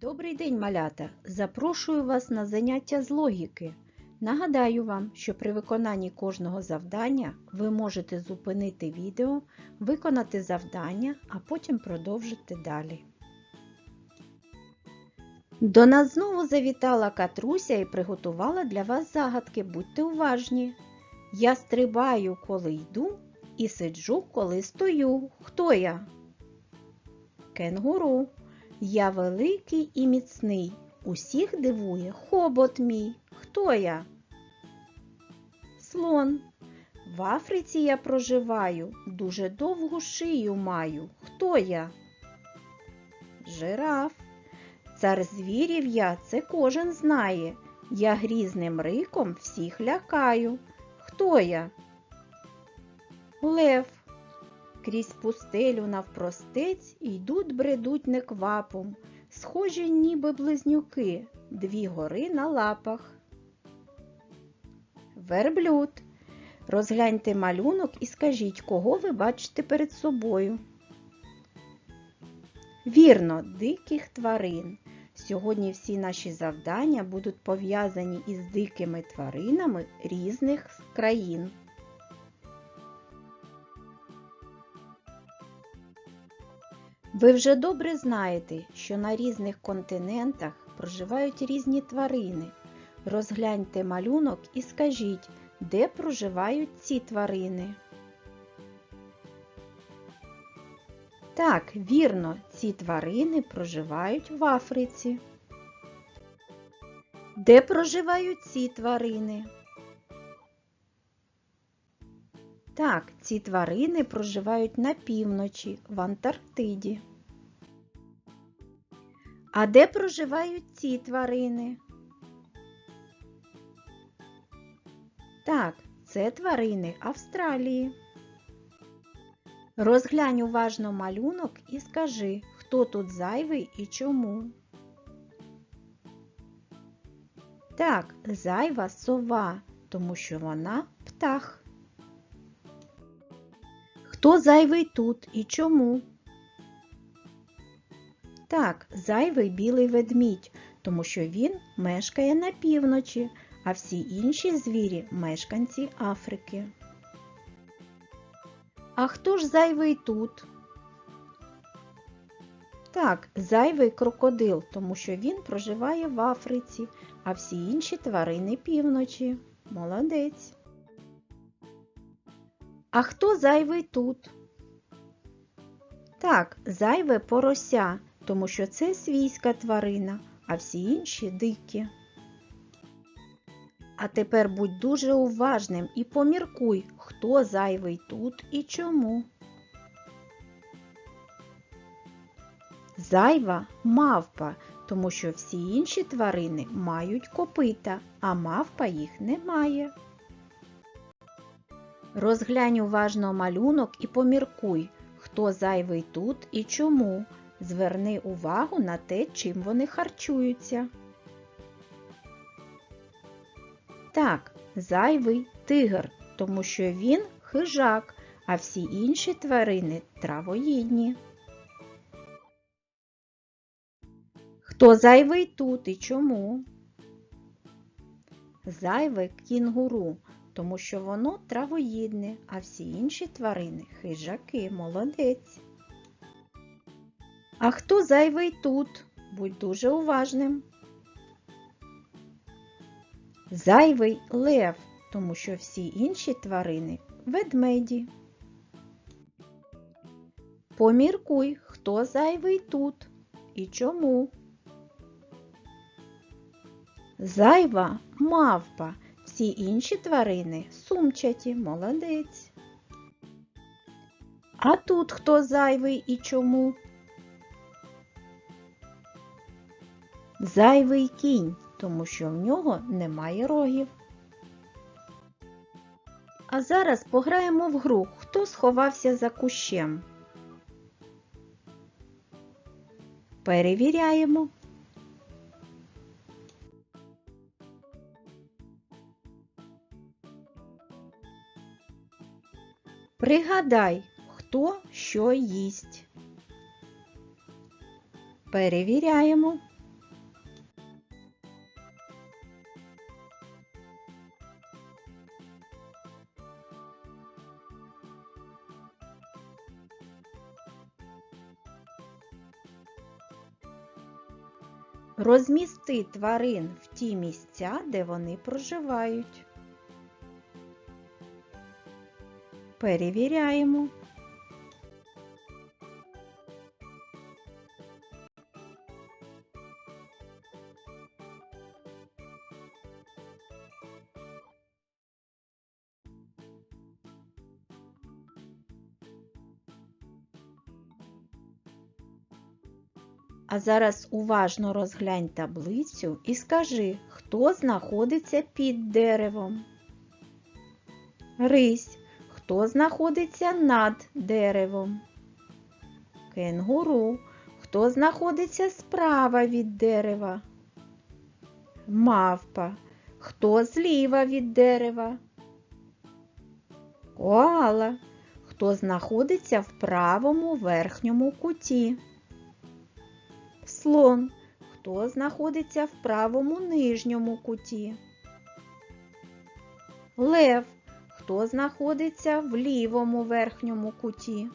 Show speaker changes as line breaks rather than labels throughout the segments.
Добрий день, малята! Запрошую вас на заняття з логіки. Нагадаю вам, що при виконанні кожного завдання ви можете зупинити відео, виконати завдання, а потім продовжити далі. До нас знову завітала Катруся і приготувала для вас загадки. Будьте уважні. Я стрибаю, коли йду, і сиджу, коли стою. Хто я? Кенгуру. Я великий і міцний, усіх дивує хобот мій. Хто я? Слон. В Африці я проживаю, дуже довгу шию маю. Хто я? Жираф. Цар звірів я, це кожен знає. Я грізним риком всіх лякаю. Хто я? Лев. Крізь пустелю навпростець йдуть бредуть неквапом, схожі ніби близнюки, дві гори на лапах. Верблюд. Розгляньте малюнок і скажіть, кого ви бачите перед собою. Вірно, диких тварин. Сьогодні всі наші завдання будуть пов'язані із дикими тваринами різних країн. Ви вже добре знаєте, що на різних континентах проживають різні тварини. Розгляньте малюнок і скажіть, де проживають ці тварини. Так, вірно, ці тварини проживають в Африці. Де проживають ці тварини? Так, ці тварини проживають на півночі, в Антарктиді. А де проживають ці тварини? Так, це тварини Австралії. Розглянь уважно малюнок і скажи, хто тут зайвий і чому. Так, зайва сова, тому що вона птах. Хто зайвий тут і чому? Так, зайвий білий ведмідь, тому що він мешкає на півночі, а всі інші звірі мешканці Африки. А хто ж зайвий тут? Так, зайвий крокодил, тому що він проживає в Африці, а всі інші тварини півночі. Молодець. А хто зайвий тут? Так, зайве порося, тому що це свійська тварина, а всі інші дикі. А тепер будь дуже уважним і поміркуй, хто зайвий тут і чому. Зайва мавпа, тому що всі інші тварини мають копита, а мавпа їх не має. Розглянь уважно малюнок і поміркуй, хто зайвий тут і чому. Зверни увагу на те, чим вони харчуються. Так, зайвий тигр, тому що він хижак, а всі інші тварини травоїдні. Хто зайвий тут і чому? Зайвий кінгуру, тому що воно травоїдне, а всі інші тварини хижаки, молодець. А хто зайвий тут? Будь дуже уважним. Зайвий лев, тому що всі інші тварини ведмеді. Поміркуй, хто зайвий тут і чому. Зайва мавпа, всі інші тварини сумчаті, молодець. А тут хто зайвий і чому? Зайвий кінь, тому що в нього немає рогів. А зараз пограємо в гру, хто сховався за кущем. Перевіряємо. Пригадай, хто що їсть. Перевіряємо. Розмісти тварин в ті місця, де вони проживають. Перевіряємо. А зараз уважно розглянь таблицю і скажи, хто знаходиться під деревом. Рись. Хто знаходиться над деревом? Кенгуру. Хто знаходиться справа від дерева? Мавпа. Хто зліва від дерева? Коала. Хто знаходиться в правому верхньому куті? Слон. Хто знаходиться в правому нижньому куті? Лев. Хто знаходиться в лівому верхньому куті?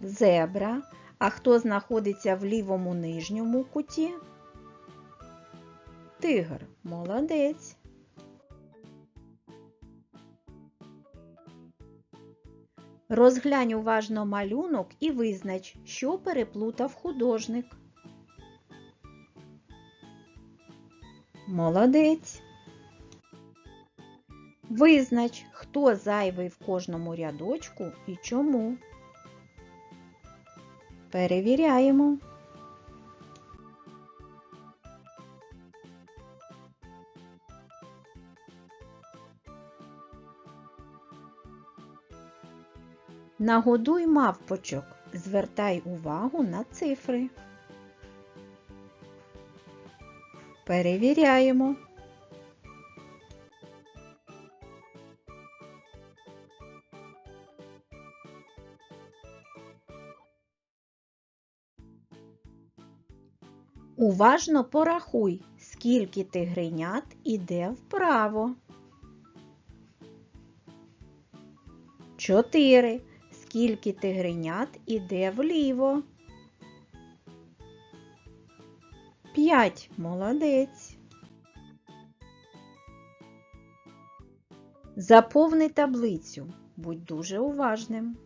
Зебра. А хто знаходиться в лівому нижньому куті? Тигр. Молодець. Розглянь уважно малюнок і визнач, що переплутав художник. Молодець. Визнач, хто зайвий в кожному рядочку і чому. Перевіряємо. Нагодуй мавпочок. Звертай увагу на цифри. Перевіряємо. Уважно порахуй, скільки тигренят іде вправо. Чотири. Скільки тигренят іде вліво? П'ять. Молодець. Заповни таблицю. Будь дуже уважним.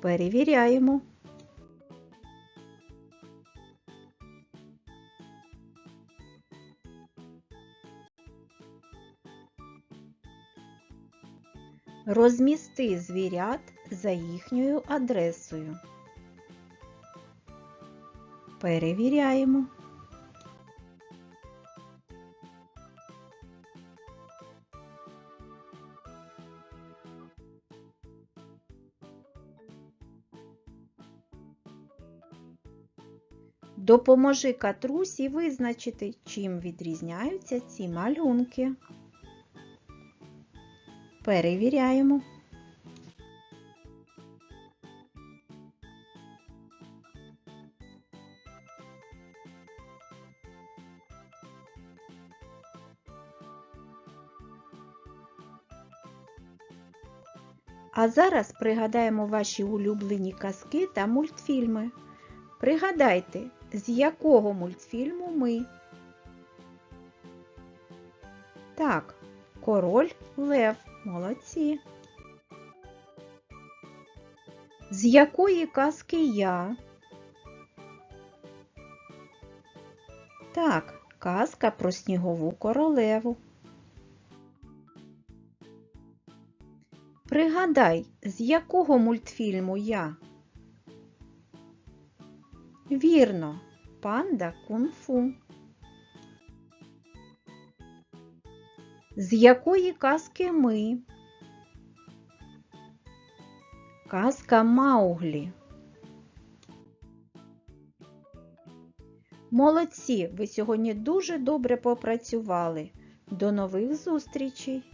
Перевіряємо. Розмісти звірят за їхньою адресою. Перевіряємо. Допоможи катрусі визначити, чим відрізняються ці малюнки. Перевіряємо. А зараз пригадаємо ваші улюблені казки та мультфільми. Пригадайте, з якого мультфільму ми? Так, король Лев. Молодці. З якої казки я? Так, казка про снігову королеву. Пригадай, з якого мультфільму я? Вірно, панда кунг-фу. З якої казки ми? Казка Мауглі. Молодці, ви сьогодні дуже добре попрацювали. До нових зустрічей!